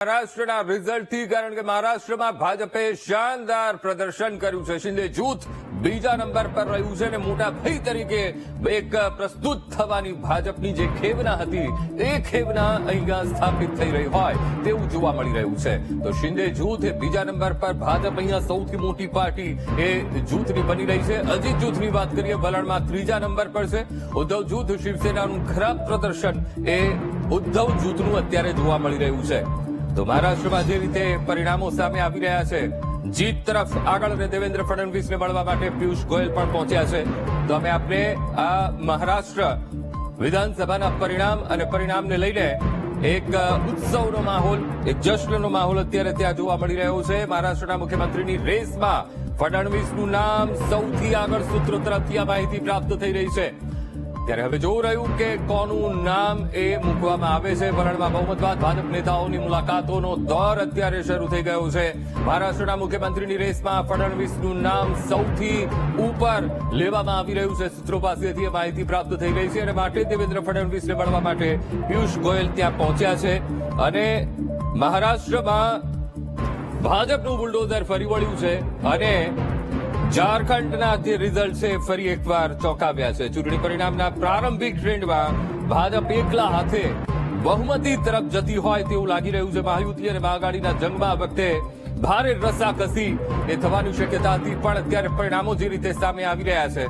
મહારાષ્ટ્રના રિઝલ્ટથી કારણ કે મહારાષ્ટ્રમાં ભાજપે શાનદાર પ્રદર્શન કર્યું છે. શિંદે જૂથ બીજા નંબર પર રહ્યું છે અને મોટા ભાઈ તરીકે એક પ્રસ્તુત થવાની ભાજપની જે ખેવના હતી, એ ખેવના અહીંયા સ્થાપિત થઈ રહી હોય તેવું જોવા મળી રહ્યું છે. તો શિંદે જૂથ બીજા નંબર પર ભાજપ અહીંયા સૌથી મોટી પાર્ટી એ જૂથની બની રહી છે. અજીત જૂથની વાત કરીએ, વલણમાં ત્રીજા નંબર પર છે. ઉદ્ધવ જૂથ શિવસેનાનું ખરાબ પ્રદર્શન એ ઉદ્ધવ જૂથનું અત્યારે જોવા મળી રહ્યું છે. તો મહારાષ્ટ્રમાં જે રીતે પરિણામો સામે આવી રહ્યા છે, જીત તરફ આગળ દેવેન્દ્ર ફડણવીસને મળવા માટે પિયુષ ગોયલ પણ પહોંચ્યા છે. તો અમે આપણે આ મહારાષ્ટ્ર વિધાનસભાના પરિણામ અને પરિણામને લઈને એક ઉત્સવનો માહોલ, એક જશ્નનો માહોલ અત્યારે ત્યાં જોવા મળી રહ્યો છે. મહારાષ્ટ્રના મુખ્યમંત્રીની રેસમાં ફડણવીસનું નામ સૌથી આગળ સૂત્રો તરફથી આ માહિતી પ્રાપ્ત થઈ રહી છે. ત્યારે હવે જોવું રહ્યું કે કોનું નામ એ મૂકવામાં આવે છે. વરણમાં બહુમતવાદ ભાજપ નેતાઓની મુલાકાતોનો દોર અત્યારે શરૂ થઈ ગયો છે. મહારાષ્ટ્રના મુખ્યમંત્રીની રેસમાં ફડણવીસનું નામ સૌથી ઉપર લેવામાં આવી રહ્યું છે. સૂત્રો પાસેથી માહિતી પ્રાપ્ત થઈ રહી છે અને માટે દેવેન્દ્ર ફડણવીસને મળવા માટે પિયુષ ગોયલ ત્યાં પહોંચ્યા છે. અને મહારાષ્ટ્રમાં ભાજપનું બુલડોઝર ફરી વળ્યું છે. અને ઝારખંડના જે રિઝલ્ટ છે ફરી એકવાર ચોંકાવ્યા છે. ચૂંટણી પરિણામના પ્રારંભિક ટ્રેન્ડમાં ભાજપ એકલા હાથે બહુમતી તરફ જતી હોય તેવું લાગી રહ્યું છે. મહાયુતિ અને મહાગાડીના જંગમાં વખતે ભારે રસાકસી એ થવાની શક્યતા હતી, પણ અત્યારે પરિણામો જે રીતે સામે આવી રહ્યા છે.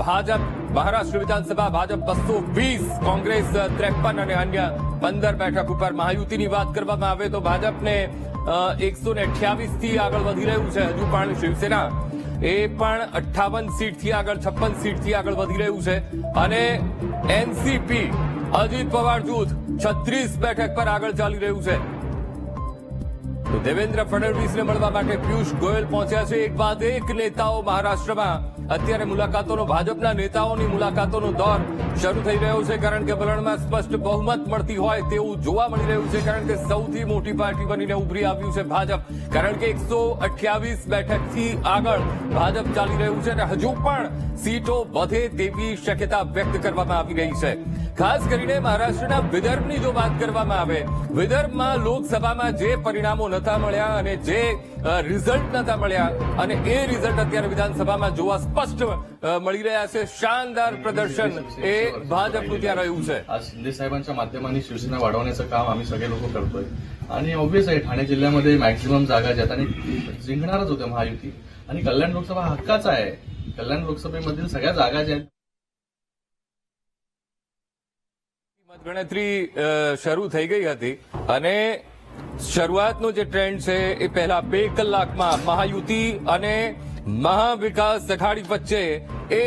ભાજપ, મહારાષ્ટ્ર વિધાનસભા, ભાજપ બસો વીસ, કોંગ્રેસ ત્રેપન અને અન્ય પંદર બેઠક ઉપર મહાયુતિની વાત કરવામાં આવે તો ભાજપને એકસો ને અઠ્યાવીસથી આગળ વધી રહ્યું છે. હજુ પણ શિવસેના એ પણ અઠ્ઠાવન સીટથી આગળ, છપ્પન સીટથી આગળ વધી રહ્યું છે. અને એનસીપી, અજીત પવાર જૂથ છત્રીસ બેઠક પર આગળ ચાલી રહ્યું છે. તો દેવેન્દ્ર ફડણવીસને મળવા માટે પિયુષ ગોયલ પહોંચ્યા છે. એક બાદ એક નેતાઓ મહારાષ્ટ્રમાં. અત્યારે મુલાકાતોનો ભાજપના નેતાઓની મુલાકાતોનો દોર શરૂ થઈ રહ્યો છે. કારણ કે વલણમાં સ્પષ્ટ બહુમત મળતી હોય તેવું જોવા મળી રહ્યું છે. કારણ કે સૌથી મોટી પાર્ટી બનીને ઉભરી આવ્યું છે ભાજપ. કારણ કે એકસો અઠ્યાવીસ બેઠકથી આગળ ભાજપ ચાલી રહ્યું છે અને હજુ પણ સીટો વધે તેવી શક્યતા વ્યક્ત કરવામાં આવી રહી છે. ખાસ કરીને મહારાષ્ટ્રના વિદર્ભની જો વાત કરવામાં આવે, વિદર્ભમાં લોકસભામાં જે પરિણામો નતા મળ્યા અને જે રિઝલ્ટ નતા મળ્યા અને એ રિઝલ્ટ અત્યારે વિધાનસભામાં જોવા સ્પષ્ટ મળી રહ્યા છે. શાનદાર प्रदर्शन हे भाजपનું ત્યાં રહ્યું છે. आज शिंदे साहेबांच्या माध्यमाने शिवसेना वाढवण्याचं काम आम्ही सगळे लोक करतोय आणि ऑब्विस आहे ठाणे जिल्ह्यामध्ये मॅक्झिमम जागा ज्यात आणि जिंकणारच होत्या महायुती आणि कल्याण लोकसभा हक्काचा आहे कल्याण लोकसभेमधील सगळ्या जागा ज्या आहेत ગણતરી શરૂ થઈ ગઈ હતી. અને શરૂઆતનો જે ટ્રેન્ડ છે એ પહેલા બે કલાકમાં મહાયુતિ અને મહાવિકાસ અઘાડી વચ્ચે એ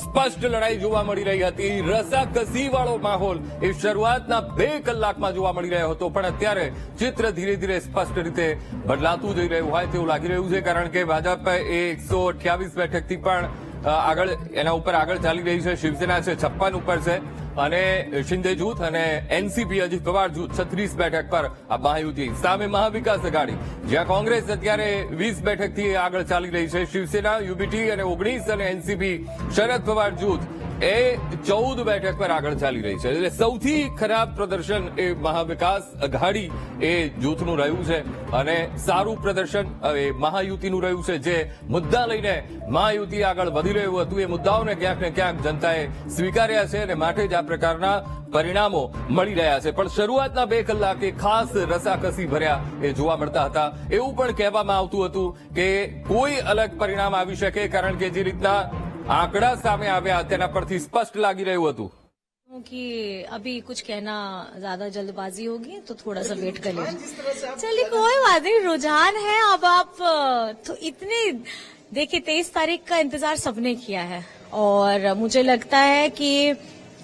સ્પષ્ટ લડાઈ જોવા મળી રહી હતી. રસાકસી વાળો માહોલ એ શરૂઆતના બે કલાકમાં જોવા મળી રહ્યો હતો. પણ અત્યારે ચિત્ર ધીરે ધીરે સ્પષ્ટ રીતે બદલાતું જઈ રહ્યું હોય તેવું લાગી રહ્યું છે, કારણ કે ભાજપ એ એકસો અઠ્યાવીસ બેઠકથી પણ આગળ, એના ઉપર આગળ ચાલી રહી છે. શિવસેના છે, છપ્પન ઉપર છે. અને શિંદે જૂથ અને એનસીપી અજીત પવાર જૂથ છત્રીસ બેઠક પર આ મહાયુતિ સામે મહાવિકાસ અઘાડી. જ્યાં કોંગ્રેસ અત્યારે વીસ બેઠકથી આગળ ચાલી રહી છે. શિવસેના યુબીટી અને ઓગણીસ અને એનસીપી, શરદ પવાર જૂથ. એ ચૌદ બેઠક પર આગળ ચાલી રહી છે. એટલે સૌથી ખરાબ પ્રદર્શન એ મહાવિકાસ અઘાડી એ જૂથનું રહ્યું છે અને સારું પ્રદર્શન એ મહાયુતિનું રહ્યું છે. જે મુદ્દા લઈને મહાયુતિ આગળ વધી રહ્યું હતું, એ મુદ્દાઓને ક્યાંક ને ક્યાંક જનતાએ સ્વીકાર્યા છે અને માટે જ આ પ્રકારના પરિણામો મળી રહ્યા છે. પણ શરૂઆતના બે કલાકે ખાસ રસાકસી ભર્યા એ જોવા મળતા હતા. એવું પણ કહેવામાં આવતું હતું કે કોઈ અલગ પરિણામ આવી શકે, કારણ કે જે રીતના આંકડા સામે આવ્યા તેના પરથી સ્પષ્ટ લાગી રહ્યું હતું हूँ कि अभी कुछ कहना ज्यादा जल्दबाजी होगी तो थोड़ा सा वेट कर लीजिए चलिए कोई बात नहीं रुझान है अब आप अ, तो इतने देखिए तेईस तारीख का इंतजार सबने किया है और मुझे लगता है कि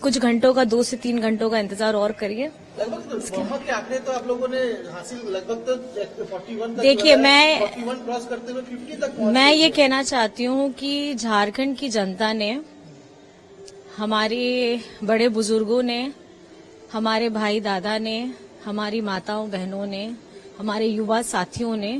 कुछ घंटों का दो से तीन घंटों का इंतज़ार और करिए। लगभग तो के आंकड़े तो आप लोगों ने हासिल लगभग तो फोर्टी वन देखिए, मैं- फोर्टी वन क्रॉस करते हुए फिफ्टी तक मैं ये कहना चाहती हूँ कि झारखंड की जनता ने हमारे बड़े बुज़ुर्गों ने हमारे भाई दादा ने हमारी माताओं बहनों ने हमारे युवा साथियों ने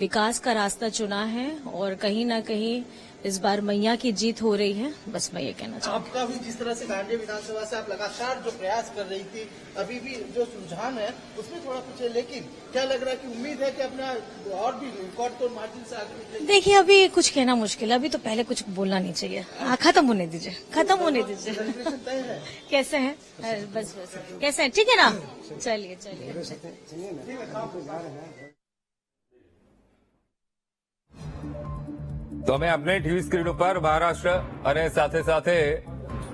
विकास का रास्ता चुना है और कहीं ना कहीं इस बार मैया की जीत हो रही है बस मैं ये कहना चाहूँ आपका भी जिस तरह से गांधी विधानसभा से आप लगातार जो प्रयास कर रही थी अभी भी जो रुझान है उसमें थोड़ा कुछ है लेकिन क्या लग रहा है कि उम्मीद है कि अपना और भी रिकॉर्ड तो मार्जिन से आगे देखिए अभी कुछ कहना मुश्किल है अभी तो पहले कुछ बोलना नहीं चाहिए। हाँ खत्म होने दीजिए खत्म होने दीजिए। कैसे है? बस बस। कैसे है? ठीक है ना? चलिए चलिए। તો અમે આપને ટીવી સ્ક્રીન ઉપર મહારાષ્ટ્ર અને સાથે સાથે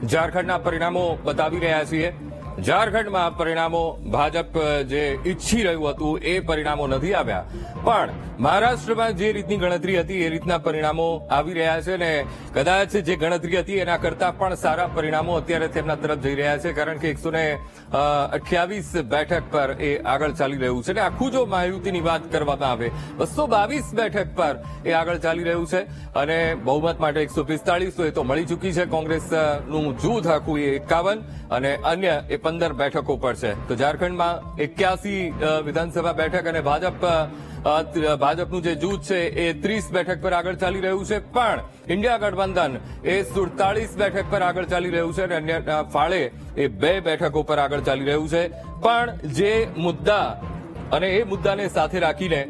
ઝારખંડના પરિણામો બતાવી રહ્યા છીએ. ઝારખંડમાં પરિણામો ભાજપ જે ઈચ્છી રહ્યું હતું એ પરિણામો નથી આવ્યા. પણ મહારાષ્ટ્રમાં જે રીતની ગણતરી હતી એ રીતના પરિણામો આવી રહ્યા છે ને કદાચ જે ગણતરી હતી એના કરતા પણ સારા પરિણામો અત્યારે તેમના તરફ જઈ રહ્યા છે, કારણ કે એકસો ને અઠ્યાવીસ બેઠક પર એ આગળ ચાલી રહ્યું છે ને આખું જો માયુતીની વાત કરવામાં આવે, બસો બાવીસ બેઠક પર એ આગળ ચાલી રહ્યું છે અને બહુમત માટે એકસો પિસ્તાળીસ તો એ તો મળી ચૂકી છે કોંગ્રેસનું જૂથ આખું એ એકાવન અને અન્ય એ પંદર બેઠકો પર છે તો ઝારખંડમાં એક્યાસી વિધાનસભા બેઠક અને ભાજપ ભાજપનું જે જૂથ છે એ ત્રીસ બેઠક પર આગળ ચાલી રહ્યું છે. પણ ઇન્ડિયા ગઠબંધન એ સુડતાલીસ બેઠક પર આગળ ચાલી રહ્યું છે અને અન્ય ફાળે એ બે બેઠકો પર આગળ ચાલી રહ્યું છે. પણ જે મુદ્દા અને એ મુદ્દાને સાથે રાખીને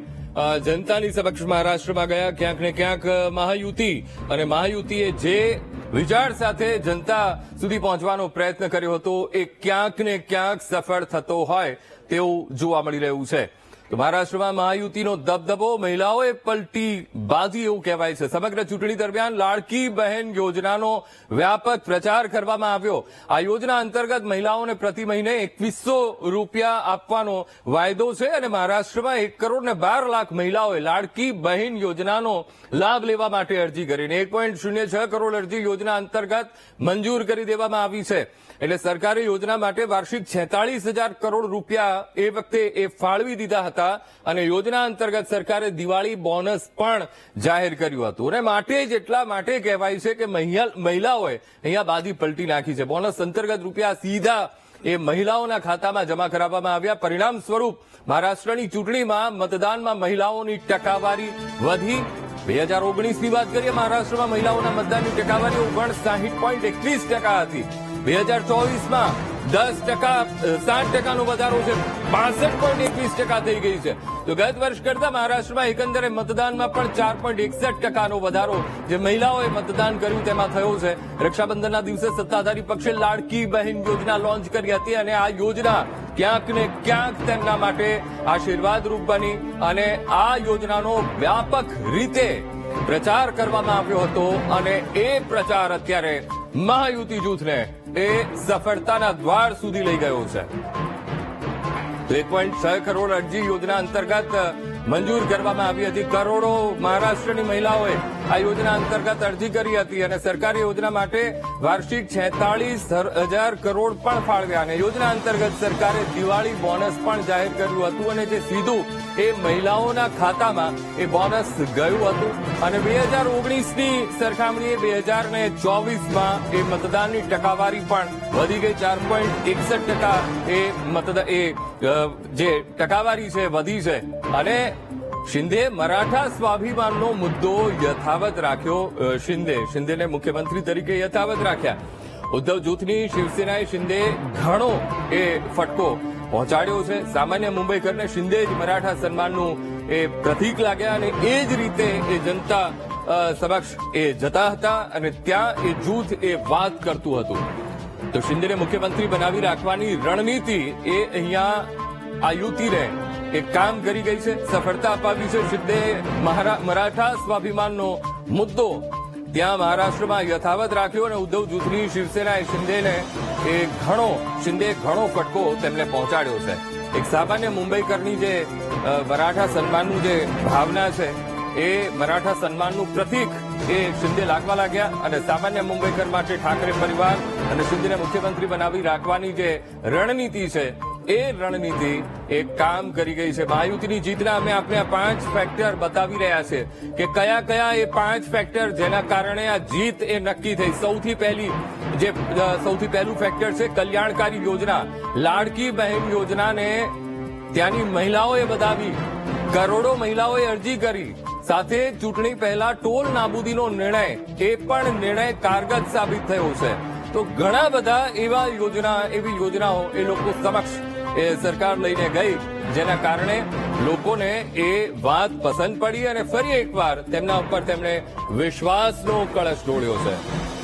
જનતાની સમક્ષ મહારાષ્ટ્રમાં ગયા ક્યાંક ને ક્યાંક મહાયુતિ. અને મહાયુતિએ જે વિચાર સાથે જનતા સુધી પહોંચવાનો પ્રયત્ન કર્યો હતો, એ ક્યાંક ને ક્યાંક સફળ થતો હોય તેવું જોવા મળી રહ્યું છે. તો મહારાષ્ટ્રમાં મહાયુતિનો દબદબો, મહિલાઓએ પલટી બાજી એવું કહેવાય છે. સમગ્ર ચૂંટણી દરમિયાન લાડકી બહેન યોજનાનો વ્યાપક પ્રચાર કરવામાં આવ્યો. આ યોજના અંતર્ગત મહિલાઓને પ્રતિ મહિને એકવીસો રૂપિયા આપવાનો વાયદો છે અને મહારાષ્ટ્રમાં એક કરોડ ને બાર લાખ મહિલાઓએ લાડકી બહેન યોજનાનો લાભ લેવા માટે અરજી કરીને એક પોઈન્ટ શૂન્ય છ કરોડ અરજી યોજના અંતર્ગત મંજૂર કરી દેવામાં આવી છે. એટલે સરકારે યોજના માટે વાર્ષિક છેતાળીસ હજાર કરોડ રૂપિયા એ વખતે એ ફાળવી દીધા હતા. અને યોજના અંતર્ગત સરકારે દિવાળી બોનસ પણ જાહેર કર્યું હતું. અને માટે જ એટલા માટે કહેવાય છે કે મહિલાઓએ અહીંયા બાજી પલટી નાખી છે. બોનસ અંતર્ગત રૂપિયા સીધા એ મહિલાઓના ખાતામાં જમા કરાવવામાં આવ્યા. પરિણામ સ્વરૂપ મહારાષ્ટ્રની ચૂંટણીમાં મતદાનમાં મહિલાઓની ટકાવારી વધી. બે હજાર ઓગણીસની વાત કરીએ, મહારાષ્ટ્રમાં મહિલાઓના મતદાનની ટકાવારી ઓગણસાહીઠ પોઈન્ટ એકવીસ ટકા હતી. બે હજાર ચોવીસમાં દસ ટકા સાત ટકાનો વધારો છે. પાસઠ પોઈન્ટ એકવીસ ટકા થઈ ગઈ છે. તો ગત વર્ષ કરતા મહારાષ્ટ્રમાં એકંદરે મતદાનમાં પણ ચાર પોઈન્ટ એકસઠ ટકાનો વધારો જે મહિલાઓએ મતદાન કર્યું તેમાં થયો છે. રક્ષાબંધનના દિવસે સત્તાધારી પક્ષે લાડકી બહેન યોજના લોન્ચ કરી હતી અને આ યોજના ક્યાંક ને ક્યાંક તેમના માટે આશીર્વાદરૂપ બની અને આ યોજનાનો વ્યાપક રીતે પ્રચાર કરવામાં આવ્યો હતો અને એ પ્રચાર અત્યારે મહાયુતિ જૂથને એ સફળતાના દ્વાર સુધી લઈ ગયો છે. બે પોઈન્ટ છ કરોડ અરજી યોજના અંતર્ગત મંજૂર કરવામાં આવી હતી. કરોડો મહારાષ્ટ્રની મહિલાઓએ આ યોજના અંતર્ગત અરજી કરી હતી અને સરકારી યોજના માટે વાર્ષિક છેતાળીસ હજાર કરોડ પણ ફાળવ્યા અને યોજના અંતર્ગત સરકારે દિવાળી બોનસ પણ જાહેર કર્યું હતું અને જે સીધું એ મહિલાઓના ખાતામાં એ બોનસ ગયું હતું. અને બે હજાર ઓગણીસની સરખામણીએ બે હજાર ને ચોવીસમાં એ મતદાનની ટકાવારી પણ વધી ગઈ. ચાર પોઈન્ટ એકસઠ ટકા એ મતદાન એ જે ટકાવારી છે, વધી છે. અને શિંદે મરાઠા સ્વાભિમાનનો મુદ્દો યથાવત રાખ્યો શિંદે. શિંદેને મુખ્યમંત્રી તરીકે યથાવત રાખ્યા. ઉદ્ધવ જૂથની શિવસેનાએ શિંદે ઘણો એ ફટકો પહોંચાડ્યો છે. સામાન્ય મુંબઈકરને શિંદે જ મરાઠા સન્માનનું એ પ્રતીક લાગ્યા અને એ જ રીતે એ જનતા સમક્ષ એ જતા હતા અને ત્યાં એ જૂથ એ વાત કરતું હતું. તો શિંદેને મુખ્યમંત્રી બનાવી રાખવાની રણનીતિ એ અહીંયા આ યુતિને એક કામ કરી ગઈ છે, સફળતા અપાવી છે શિંદે મરાઠા સ્વાભિમાનનો મુદ્દો. ત્યાં મહારાષ્ટ્રમાં યથાવત રાખ્યો અને ઉદ્ધવ જૂથની શિવસેનાએ શિંદેને એ ઘણો, શિંદે ઘણો ફટકો તેમને પહોંચાડ્યો છે. એક સામાન્ય મુંબઈકરની જે મરાઠા સન્માનનું જે ભાવના છે એ મરાઠા સન્માનનું પ્રતીક એ શિંદે લાગવા લાગ્યા અને સામાન્ય મુંબઈકર માટે ઠાકરે પરિવાર અને શિંદેને મુખ્યમંત્રી બનાવી રાખવાની જે રણનીતિ છે, એ રણનીતિ એ કામ કરી ગઈ છે. મહાયુતિની જીતના અમે આપણે આ પાંચ ફેક્ટર બતાવી રહ્યા છે કે કયા કયા એ પાંચ ફેક્ટર જેના કારણે આ જીત એ નક્કી થઈ. સૌથી પહેલી જે સૌથી પહેલું ફેક્ટર છે કલ્યાણકારી યોજના. લાડકી બહેન યોજનાને ત્યાંની મહિલાઓએ બતાવી કરોડો મહિલાઓએ અરજી કરી. સાથે ચૂંટણી પહેલા ટોલ નાબૂદીનો નિર્ણય, એ પણ નિર્ણય કારગત સાબિત થયો છે. તો ઘણા બધા એવા યોજના, એવી યોજનાઓ એ લોકો સમક્ષ એ સરકાર લઈને ગઈ, જેના કારણે લોકોને એ વાત પસંદ પડી અને ફરી એકવાર તેમના ઉપર તેમણે વિશ્વાસનો કળશ ઢોળ્યો છે.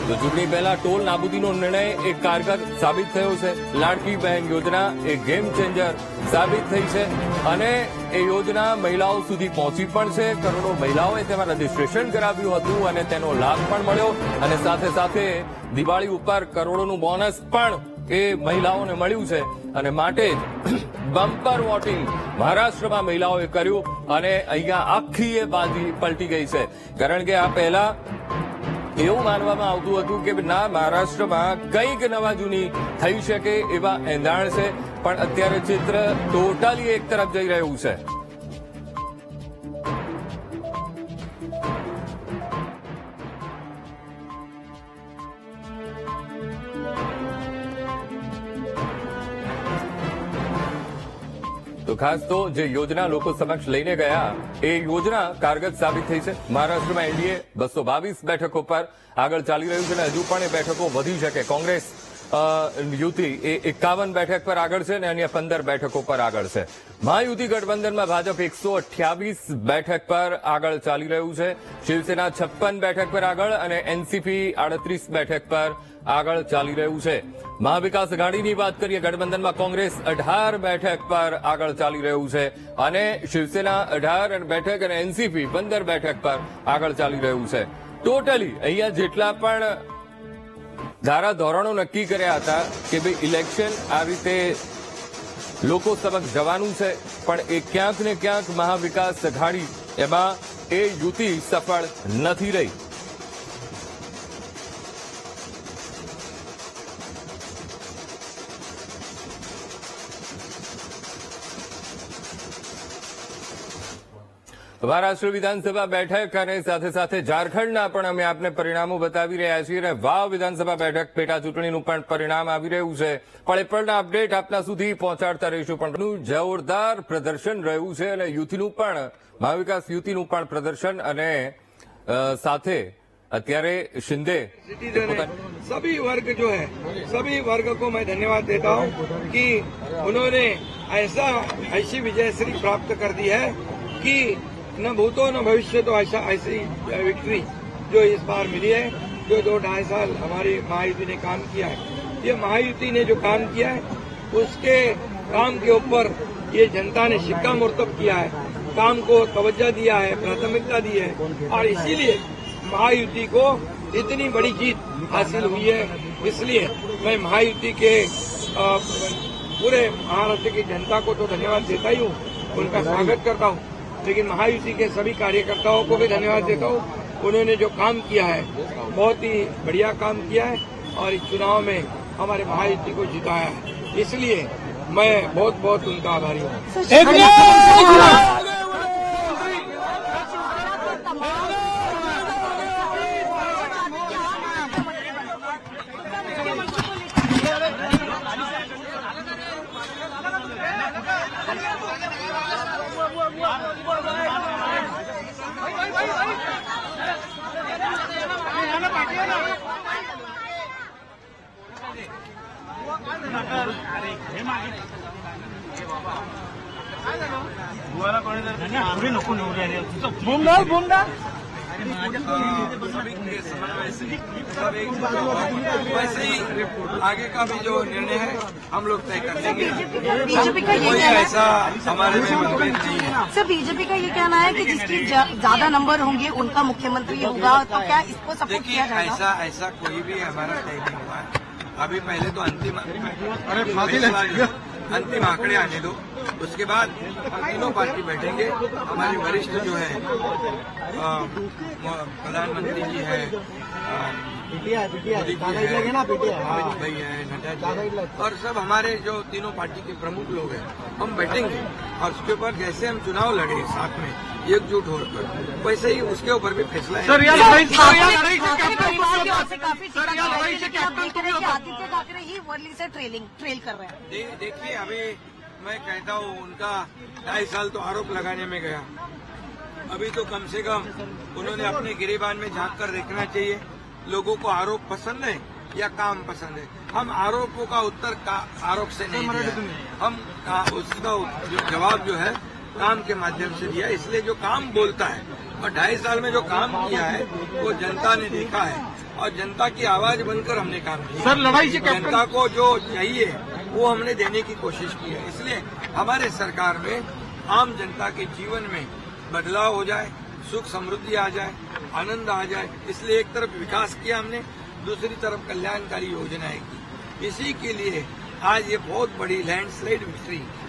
તો ચૂંટણી પહેલા ટોલ નાબૂદીનો નિર્ણય એક કારગર સાબિત થયો છે. લાડકી બહેન યોજના એ ગેમ ચેન્જર સાબિત થઈ છે અને એ યોજના મહિલાઓ સુધી પહોંચી પણ છે. કરોડો મહિલાઓએ તેમાં રજીસ્ટ્રેશન કરાવ્યું હતું અને તેનો લાભ પણ મળ્યો અને સાથે સાથે દિવાળી ઉપર કરોડોનું બોનસ પણ એ મહિલાઓને મળ્યું છે. અને માટે જ બમ્પર વોટિંગ મહારાષ્ટ્રમાં મહિલાઓએ કર્યું અને અહીંયા આખી એ બાજી પલટી ગઈ છે. કારણ કે આ પહેલા એવું માનવામાં આવતું હતું કે ના, મહારાષ્ટ્રમાં કંઈક નવા જૂની થઈ શકે એવા એંધાણ છે, પણ અત્યારે ચિત્ર ટોટલી એક તરફ જઈ રહ્યું છે. તો ખાસ તો જે યોજના લોકો સમક્ષ લઈને ગયા, એ યોજના કારગત સાબિત થઈ છે. મહારાષ્ટ્રમાં એનડીએ બસો બાવીસ બેઠકો પર આગળ ચાલી રહ્યું છે અને હજુ પણ એ બેઠકો વધી શકે. કોંગ્રેસ યુતિ એ એકાવન બેઠક પર આગળ છે અને અન્ય પંદર બેઠકો પર આગળ છે. મહાયુતિ ગઠબંધનમાં ભાજપ એકસો અઠ્યાવીસ બેઠક પર આગળ ચાલી રહ્યું છે. શિવસેના છપ્પન બેઠક પર આગળ અને એનસીપી આડત્રીસ બેઠક પર આગળ ચાલી રહ્યું છે. મહાવિકાસ આઘાડીની વાત કરીએ, ગઠબંધનમાં કોંગ્રેસ અઢાર બેઠક પર આગળ ચાલી રહ્યું છે અને શિવસેના અઢાર બેઠક અને એનસીપી પંદર બેઠક પર આગળ ચાલી રહ્યું છે. ટોટલી અહીંયા જેટલા પણ ધારા ધોરણો નક્કી કર્યા હતા કે ભાઈ ઇલેક્શન આ રીતે લોકો સમક્ષ જવાનું છે, પણ એ ક્યાંક ને ક્યાંક મહાવિકાસ અઘાડી એમાં એ યુતિ સફળ નથી રહી. મહારાષ્ટ્ર વિધાનસભા બેઠક અને સાથે સાથે ઝારખંડના પણ અમે આપને પરિણામો બતાવી રહ્યા છીએ અને વાવ વિધાનસભા બેઠક પેટા ચૂંટણીનું પણ પરિણામ આવી રહ્યું છે પણ એ પણના અપડેટ આપના સુધી પહોંચાડતા રહીશું પણ નું જોરદાર પ્રદર્શન રહ્યું છે અને યુથનું પણ મહાવિકાસ યુતિનું પણ પ્રદર્શન અને અ, સાથે અત્યારે શિંદે सिटीजन है सभी वर्ग जो है सभी वर्ग को मैं धन्यवाद देता हूं कि उन्होंने ऐसा ऐसी विजयश्री प्राप्त कर दी है कि न भूतो न भविष्य तो ऐसा ऐसी विक्ट्री जो इस बार मिली है जो दो ढाई साल हमारी महायुति ने काम किया है ये महायुति ने जो काम किया है उसके काम के ऊपर ये जनता ने शिक्का मुर्तब किया है काम को तवज्जो दिया है प्राथमिकता दी है और इसीलिए महायुति को इतनी बड़ी जीत हासिल हुई है इसलिए मैं महायुति के अ, पूरे महाराष्ट्र की जनता को तो धन्यवाद देता ही हूँ उनका स्वागत करता हूँ लेकिन महायुति के सभी कार्यकर्ताओं को भी धन्यवाद देता हूँ उन्होंने जो काम किया है बहुत ही बढ़िया काम किया है और इस चुनाव में हमारे महायुति को जिताया है इसलिए मैं बहुत बहुत उनका आभारी हूँ वैसे ही आगे का भी जो निर्णय है हम लोग तय कर लेंगे बीजेपी का ये कहना ऐसा हमारे में मतभेद नहीं है सर बीजेपी का ये कहना है कि जिसकी ज़्यादा नंबर होंगे उनका मुख्यमंत्री होगा तो क्या इसको सपोर्ट किया जाएगा? ऐसा ऐसा कोई भी हमारा तय नहीं हुआ। है अभी पहले तो अंतिम है, अंतिम आंकड़े आने दो। उसके बाद तीनों पार्टी बैठेंगे। हमारे वरिष्ठ जो है प्रधानमंत्री जी है मोदी जी है भाई है नड्डा जी और सब हमारे जो तीनों पार्टी के प्रमुख लोग हैं हम बैठेंगे। और उसके ऊपर जैसे हम चुनाव लड़े साथ में एकजुट होकर वैसे ही उसके ऊपर भी फैसला है की से काफ़ी टीका की जा रही है कि आप देख रहे हैं कि आदित्य ठाकरे ही वर्ली से ट्रेलिंग ट्रेल कर रहे हैं देखिए अभी मैं कहता हूँ उनका ढाई साल तो आरोप लगाने में गया अभी तो कम से कम उन्होंने अपने गिरेबान में झाँक कर देखना चाहिए लोगों को आरोप पसंद है या काम पसंद है हम आरोपों का उत्तर का आरोप से नहीं हम उसका जवाब जो है काम के माध्यम से दिया इसलिए जो काम बोलता है और ढाई साल में जो काम किया है वो जनता ने देखा है और जनता की आवाज़ बनकर हमने काम किया। सर लड़ाई से जनता को जो चाहिए वो हमने देने की कोशिश की है। इसलिए हमारे सरकार में आम जनता के जीवन में बदलाव हो जाए सुख समृद्धि आ जाए आनंद आ जाए इसलिए एक तरफ़ विकास किया हमने दूसरी तरफ़ कल्याणकारी योजनाएँ की। इसी के लिए आज ये बहुत बड़ी लैंडस्लाइड विक्ट्री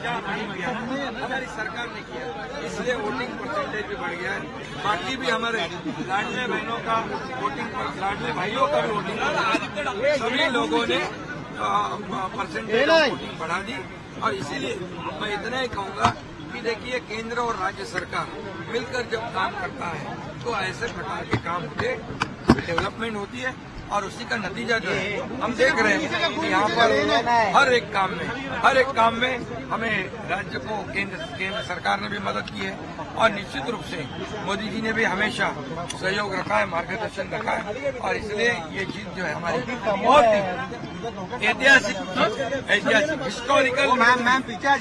क्या नहीं किया? हमारी सरकार ने किया। इसलिए वोटिंग परसेंटेज भी बढ़ गया है। बाकी भी हमारे लाडले बहनों का वोटिंग लाडले भाइयों का भी वोटिंग सभी लोगों ने परसेंटेज वोटिंग बढ़ा दी। और इसीलिए मैं इतना ही कहूँगा कि देखिए केंद्र और राज्य सरकार मिलकर जब काम करता है तो ऐसे प्रकार के काम होते डेवलपमेंट होती है। और उसी का नतीजा जो है हम देख रहे हैं कि यहाँ पर हर एक काम में हर एक काम में हमें राज्य को केंद्र केंद्र सरकार ने भी मदद की है और निश्चित रूप से मोदी जी ने भी हमेशा सहयोग रखा है मार्गदर्शन रखा है और इसलिए ये जीत जो है हमारी बहुत ही ऐतिहासिक ऐतिहासिक हिस्टोरिकल मैम मैम पीछे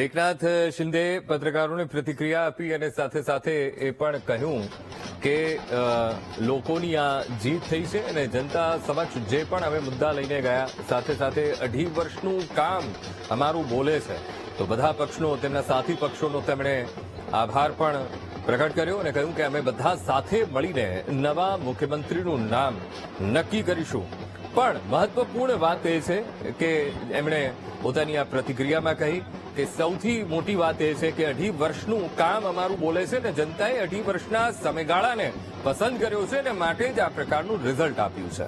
એકનાથ શિંદે પત્રકારોને પ્રતિક્રિયા આપી અને સાથે સાથે એ પણ કહ્યું કે લોકોની આ જીત થઈ છે અને જનતા સમક્ષ જે પણ અમે મુદ્દા લઈને ગયા, સાથે સાથે અઢી વર્ષનું કામ અમારું બોલે છે. તો બધા પક્ષનો, તેમના સાથી પક્ષોનો તેમણે આભાર પણ પ્રગટ કર્યો અને કહ્યું કે અમે બધા સાથે મળીને નવા મુખ્યમંત્રીનું નામ નક્કી કરીશું. પણ મહત્વપૂર્ણ વાત એ છે કે, એમણે પોતાની આ પ્રતિક્રિયામાં કહી કે સૌથી મોટી વાત એ છે કે અઢી વર્ષનું કામ અમારું બોલે છે ને જનતાએ અઢી વર્ષના સમયગાળાને પસંદ કર્યો છે ને માટે જ આ પ્રકારનું રિઝલ્ટ આપ્યું છે.